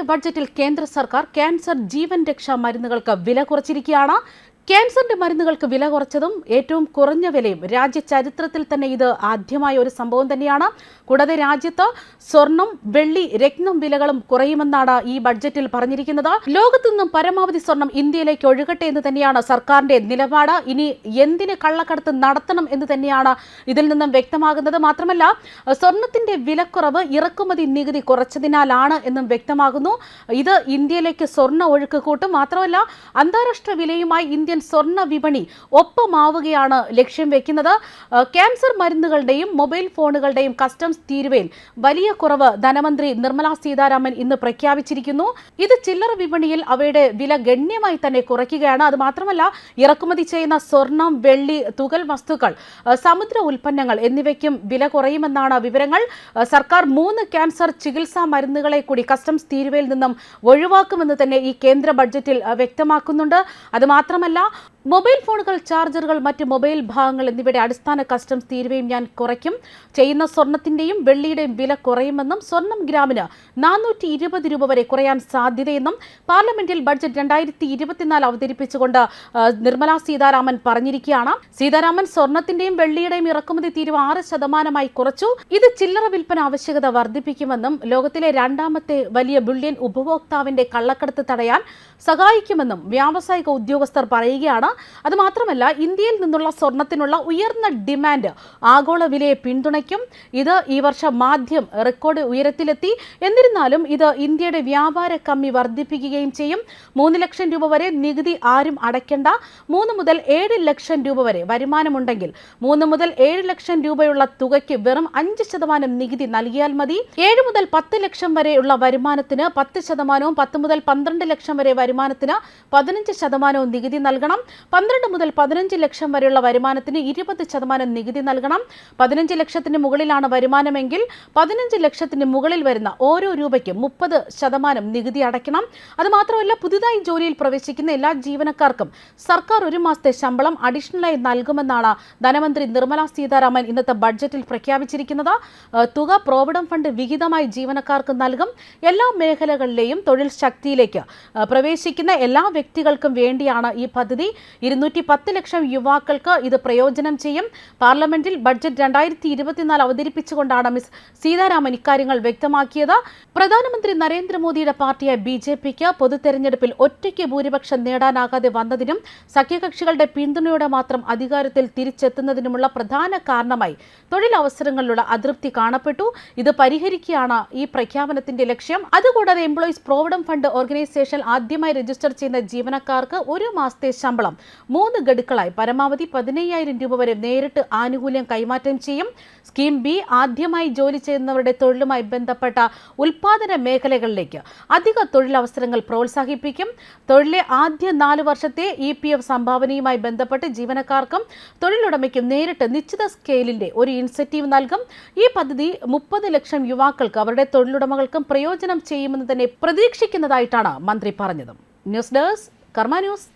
ഇത്തവണത്തെ ബഡ്ജറ്റിൽ കേന്ദ്ര സർക്കാർ ക്യാൻസർ ജീവൻ രക്ഷാ മരുന്നുകൾക്ക് വില കുറച്ചിരിക്കുകയാണ്. ക്യാൻസറിന്റെ മരുന്നുകൾക്ക് വില കുറച്ചതും ഏറ്റവും കുറഞ്ഞ വിലയും. രാജ്യ ചരിത്രത്തിൽ തന്നെ ഇത് ആദ്യമായ ഒരു സംഭവം തന്നെയാണ്. കൂടാതെ രാജ്യത്ത് സ്വർണം വെള്ളി രത്നം വിലകളും കുറയുമെന്നാണ് ഈ ബഡ്ജറ്റിൽ പറഞ്ഞിരിക്കുന്നത്. ലോകത്തു നിന്നും പരമാവധി സ്വർണം ഇന്ത്യയിലേക്ക് ഒഴുകട്ടെ എന്ന് തന്നെയാണ് സർക്കാരിന്റെ നിലപാട്. ഇനി എന്തിന് കള്ളക്കടത്ത് നടത്തണം എന്ന് തന്നെയാണ് ഇതിൽ നിന്നും വ്യക്തമാകുന്നത്. മാത്രമല്ല സ്വർണത്തിന്റെ വിലക്കുറവ് ഇറക്കുമതി നികുതി കുറച്ചതിനാലാണ് എന്നും വ്യക്തമാകുന്നു. ഇത് ഇന്ത്യയിലേക്ക് സ്വർണ ഒഴുക്ക് കൂട്ടും. മാത്രമല്ല അന്താരാഷ്ട്ര വിലയുമായി ഇന്ത്യൻ സ്വർണ വിപണി ഒപ്പമാവുകയാണ് ലക്ഷ്യം വെക്കുന്നത്. ക്യാൻസർ മരുന്നുകളുടെയും മൊബൈൽ ഫോണുകളുടെയും കസ്റ്റംസ് തീരുവയിൽ വലിയ കുറവ് ധനമന്ത്രി നിർമ്മല സീതാരാമൻ ഇന്ന് പ്രഖ്യാപിച്ചിരിക്കുന്നു. ഇത് ചില്ലറ വിപണിയിൽ അവയുടെ വില ഗണ്യമായി തന്നെ കുറയ്ക്കുകയാണ്. അത് മാത്രമല്ല ഇറക്കുമതി ചെയ്യുന്ന സ്വർണം വെള്ളി തുകൽ വസ്തുക്കൾ സമുദ്ര ഉൽപ്പന്നങ്ങൾ എന്നിവയ്ക്കും വില കുറയുമെന്നാണ് വിവരങ്ങൾ. സർക്കാർ മൂന്ന് ക്യാൻസർ ചികിത്സാ മരുന്നുകളെ കൂടി കസ്റ്റംസ് തീരുവയിൽ നിന്നും ഒഴിവാക്കുമെന്ന് തന്നെ ഈ കേന്ദ്ര ബഡ്ജറ്റിൽ ഏഹ് വ്യക്തമാക്കുന്നുണ്ട് അത് മാത്രമല്ല മൊബൈൽ ഫോണുകൾ ചാർജറുകൾ മറ്റ് മൊബൈൽ ഭാഗങ്ങൾ എന്നിവയുടെ അടിസ്ഥാന കസ്റ്റംസ് തീരുവയും ഞാൻ കുറയ്ക്കും. ചെയ്യുന്ന സ്വർണത്തിന്റെയും വെള്ളിയുടെയും വില കുറയുമെന്നും സ്വർണം ഗ്രാമിന് നാനൂറ്റി ഇരുപത് രൂപ വരെ കുറയാൻ സാധ്യതയെന്നും പാർലമെന്റിൽ ബഡ്ജറ്റ് രണ്ടായിരത്തി ഇരുപത്തിനാല് അവതരിപ്പിച്ചുകൊണ്ട് നിർമ്മലാ സീതാരാമൻ പറഞ്ഞിരിക്കുകയാണ്. സീതാരാമൻ സ്വർണത്തിന്റെയും വെള്ളിയുടെയും ഇറക്കുമതി തീരുവ ആറ് ശതമാനമായി കുറച്ചു. ഇത് ചില്ലറ വിൽപ്പന ആവശ്യകത വർദ്ധിപ്പിക്കുമെന്നും ലോകത്തിലെ രണ്ടാമത്തെ വലിയ ബുള്ളിയൻ ഉപഭോക്താവിന്റെ കള്ളക്കടത്ത് തടയാൻ സഹായിക്കുമെന്നും വ്യാവസായിക ഉദ്യോഗസ്ഥർ പറയുകയാണ്. അത് മാത്രമല്ല ഇന്ത്യയിൽ നിന്നുള്ള സ്വർണത്തിനുള്ള ഉയർന്ന ഡിമാൻഡ് ആഗോള വിലയെ പിന്തുണയ്ക്കും. ഇത് ഈ വർഷം മാധ്യം റെക്കോർഡ് ഉയരത്തിലെത്തി. എന്നിരുന്നാലും ഇത് ഇന്ത്യയുടെ വ്യാപാര കമ്മി വർദ്ധിപ്പിക്കുകയും ചെയ്യും. മൂന്ന് ലക്ഷം രൂപ വരെ നികുതി ആരും അടയ്ക്കേണ്ട. മൂന്ന് മുതൽ ഏഴ് ലക്ഷം രൂപ വരെ വരുമാനമുണ്ടെങ്കിൽ മൂന്ന് മുതൽ ഏഴ് ലക്ഷം രൂപയുള്ള തുകയ്ക്ക് വെറും അഞ്ച് ശതമാനം നികുതി നൽകിയാൽ മതി. ഏഴ് മുതൽ പത്ത് ലക്ഷം വരെയുള്ള വരുമാനത്തിന് പത്ത് ശതമാനവും പത്ത് മുതൽ പന്ത്രണ്ട് ലക്ഷം വരെ വരുമാനത്തിന് പതിനഞ്ച് ശതമാനവും നികുതി നൽകണം. പന്ത്രണ്ട് മുതൽ പതിനഞ്ച് ലക്ഷം വരെയുള്ള വരുമാനത്തിന് ഇരുപത് ശതമാനം നികുതി നൽകണം. പതിനഞ്ച് ലക്ഷത്തിന് മുകളിലാണ് വരുമാനമെങ്കിൽ പതിനഞ്ച് ലക്ഷത്തിന് മുകളിൽ വരുന്ന ഓരോ രൂപയ്ക്കും മുപ്പത് ശതമാനം നികുതി അടയ്ക്കണം. അതുമാത്രമല്ല പുതുതായി ജോലിയിൽ പ്രവേശിക്കുന്ന എല്ലാ ജീവനക്കാർക്കും സർക്കാർ ഒരു മാസത്തെ ശമ്പളം അഡീഷണലായി നൽകുമെന്നാണ് ധനമന്ത്രി നിർമ്മല സീതാരാമൻ ഇന്നത്തെ ബഡ്ജറ്റിൽ പ്രഖ്യാപിച്ചിരിക്കുന്നത്. തുക പ്രോവിഡന്റ് ഫണ്ട് വിഹിതമായി ജീവനക്കാർക്ക് നൽകും. എല്ലാ മേഖലകളിലെയും തൊഴിൽ ശക്തിയിലേക്ക് പ്രവേശിക്കുന്ന എല്ലാ വ്യക്തികൾക്കും വേണ്ടിയാണ് ഈ പദ്ധതി. ഇരുന്നൂറ്റി പത്ത് ലക്ഷം യുവാക്കൾക്ക് ഇത് പ്രയോജനം ചെയ്യും. പാർലമെന്റിൽ ബഡ്ജറ്റ് രണ്ടായിരത്തി ഇരുപത്തിനാല് അവതരിപ്പിച്ചുകൊണ്ടാണ് മിസ് സീതാരാമൻ ഇക്കാര്യങ്ങൾ വ്യക്തമാക്കിയത്. പ്രധാനമന്ത്രി നരേന്ദ്രമോദിയുടെ പാർട്ടിയായ ബി ജെ പിക്ക് പൊതുതെരഞ്ഞെടുപ്പിൽ ഒറ്റയ്ക്ക് ഭൂരിപക്ഷം നേടാനാകാതെ വന്നതിനും സഖ്യകക്ഷികളുടെ പിന്തുണയോടെ മാത്രം അധികാരത്തിൽ തിരിച്ചെത്തുന്നതിനുമുള്ള പ്രധാന കാരണമായി തൊഴിലവസരങ്ങളിലുള്ള അതൃപ്തി കാണപ്പെട്ടു. ഇത് പരിഹരിക്കുകയാണ് ഈ പ്രഖ്യാപനത്തിന്റെ ലക്ഷ്യം. അതുകൂടാതെ എംപ്ലോയീസ് പ്രോവിഡന്റ് ഫണ്ട് ഓർഗനൈസേഷൻ ആദ്യമായി രജിസ്റ്റർ ചെയ്യുന്ന ജീവനക്കാർക്ക് ഒരു മാസത്തെ ശമ്പളം മൂന്ന് ഗഡുക്കളായി പരമാവധി പതിനയ്യായിരം രൂപ വരെ നേരിട്ട് ആനുകൂല്യം കൈമാറ്റം ചെയ്യും. സ്കീം ബി ആദ്യമായി ജോലി ചെയ്യുന്നവരുടെ തൊഴിലുമായി ബന്ധപ്പെട്ട ഉൽപാദന മേഖലകളിലേക്ക് അധിക തൊഴിലവസരങ്ങൾ പ്രോത്സാഹിപ്പിക്കും. തൊഴിലെ ആദ്യ നാല് വർഷത്തെ ഇ പി എഫ് സംഭാവനയുമായി ബന്ധപ്പെട്ട് ജീവനക്കാർക്കും തൊഴിലുടമയ്ക്കും നേരിട്ട് നിശ്ചിത സ്കെയിലിന്റെ ഒരു ഇൻസെന്റീവ് നൽകും. ഈ പദ്ധതി മുപ്പത് ലക്ഷം യുവാക്കൾക്ക് അവരുടെ തൊഴിലുടമകൾക്കും പ്രയോജനം ചെയ്യുമെന്ന് തന്നെ പ്രതീക്ഷിക്കുന്നതായിട്ടാണ് മന്ത്രി പറഞ്ഞത്. News desk Karma news.